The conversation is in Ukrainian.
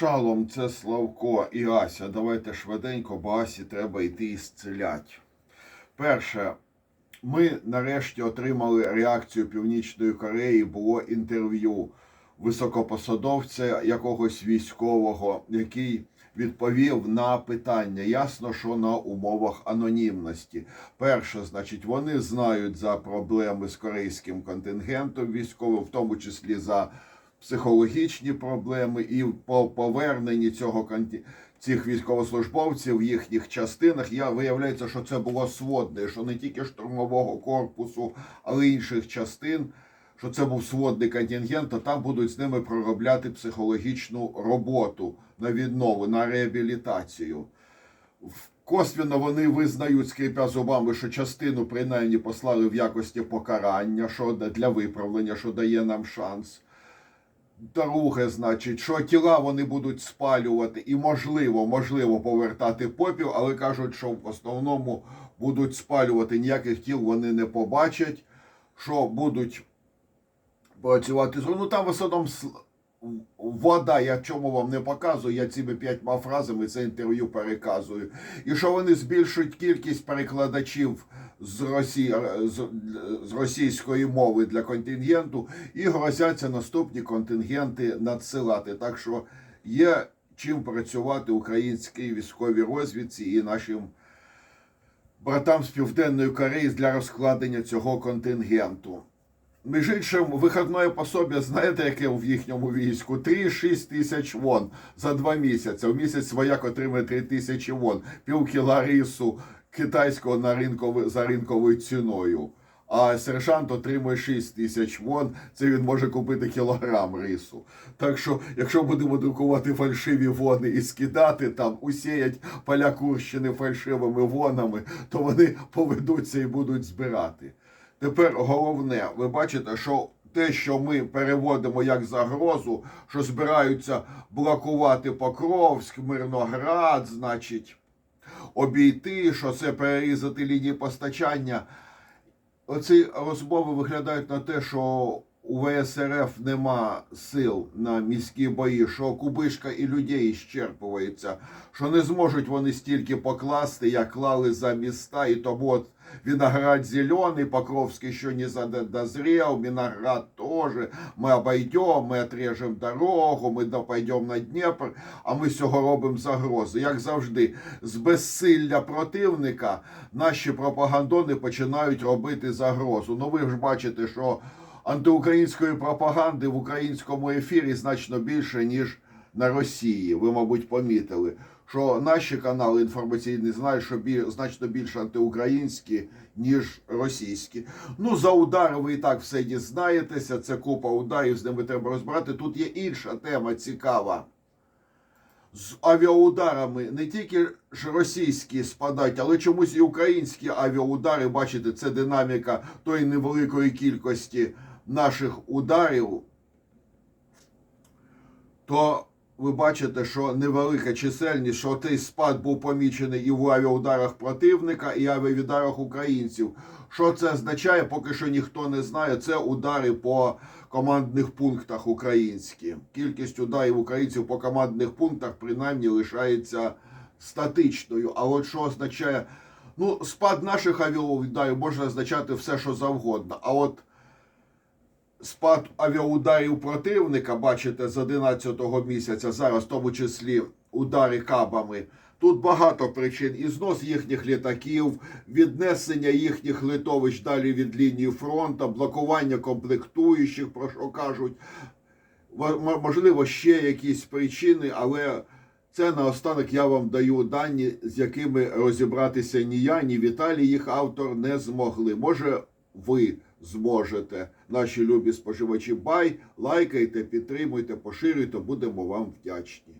Шалом, це Славко і Ася. Давайте швиденько, бо Асі треба йти і зцілять. Перше, ми нарешті отримали реакцію Північної Кореї. Було інтерв'ю високопосадовця якогось військового, який відповів на питання. Ясно, що на умовах анонімності. Перше, значить, вони знають за проблеми з корейським контингентом військовим, в тому числі за психологічні проблеми, і по поверненні цього цих військовослужбовців в їхніх частинах. Я виявляється, що це було сводне, що не тільки штурмового корпусу, але й інших частин. Що це був сводний контингент, то там будуть з ними проробляти психологічну роботу на віднову, на реабілітацію. Косвіно вони визнають, скрипя зубами, що частину принаймні послали в якості покарання, що для виправлення, що дає нам шанс. Друге, значить, що тіла вони будуть спалювати і можливо, можливо, повертати попіл, але кажуть, що в основному будуть спалювати, ніяких тіл вони не побачать, що будуть працювати з ну там в основному вода, я чому вам не показую, я цими п'ятьма фразами це інтерв'ю переказую. І що вони збільшують кількість перекладачів з, Росії, з, з російської мови для контингенту і грозяться наступні контингенти надсилати. Так що є чим працювати українській військовій розвідці і нашим братам з Південної Кореї для розкладення цього контингенту. Між іншим, виходне пособі, знаєте, яке в їхньому війську? 3-6 тисяч вон за два місяці. В місяць вояк отримує 3 тисячі вон, пів кіла рису китайського на ринкови, за ринковою ціною. А сержант отримує 6 тисяч вон, це він може купити кілограм рису. Так що, якщо будемо друкувати фальшиві вони і скидати там, усіять поля Курщини фальшивими вонами, то вони поведуться і будуть збирати. Тепер головне, ви бачите, що те, що ми переводимо як загрозу, що збираються блокувати Покровськ, Мирноград, значить, обійти, що це перерізати лінії постачання. Оці розмови виглядають на те, що у ВСРФ нема сил на міські бої, що кубишка і людей щерпується, що не зможуть вони стільки покласти, як клали за міста, і тому от виноград зеленый, Покровский еще не дозрел, виноград тоже. Мы обойдем, ми отрежем дорогу, ми до- на Дніпр, а ми цього робимо загрози. Як завжди, з безсилля противника наші пропагандони починають робити загрозу. Ну ви ж бачите, що антиукраїнської пропаганди в українському ефірі значно більше, ніж на Росії. Ви, мабуть, помітили, що наші канали інформаційні знають, що значно більше антиукраїнські, ніж російські. Ну, за удари ви і так все дізнаєтеся. Це купа ударів, з ними треба розбирати. Тут є інша тема цікава. З авіаударами не тільки ж російські спадають, але чомусь і українські авіаудари, бачите, це динаміка тої невеликої кількості наших ударів, то ви бачите, що невелика чисельність, що цей спад був помічений і в авіаударах противника, і авіаударах українців. Що це означає, поки що ніхто не знає. Це удари по командних пунктах українські. Кількість ударів українців по командних пунктах принаймні лишається статичною. А от що означає, ну, спад наших авіаударів може означати все, що завгодно. А от спад авіаударів противника, бачите, з 11-го місяця, зараз в тому числі удари кабами. Тут багато причин. І знос їхніх літаків, віднесення їхніх литовищ далі від лінії фронту, блокування комплектуючих, про що кажуть. Можливо, ще якісь причини, але це наостанок я вам даю дані, з якими розібратися ні я, ні Віталій, їх автор не змогли. Може, ви зможете, наші любі споживачі. Бай, лайкайте, підтримуйте, поширюйте, будемо вам вдячні.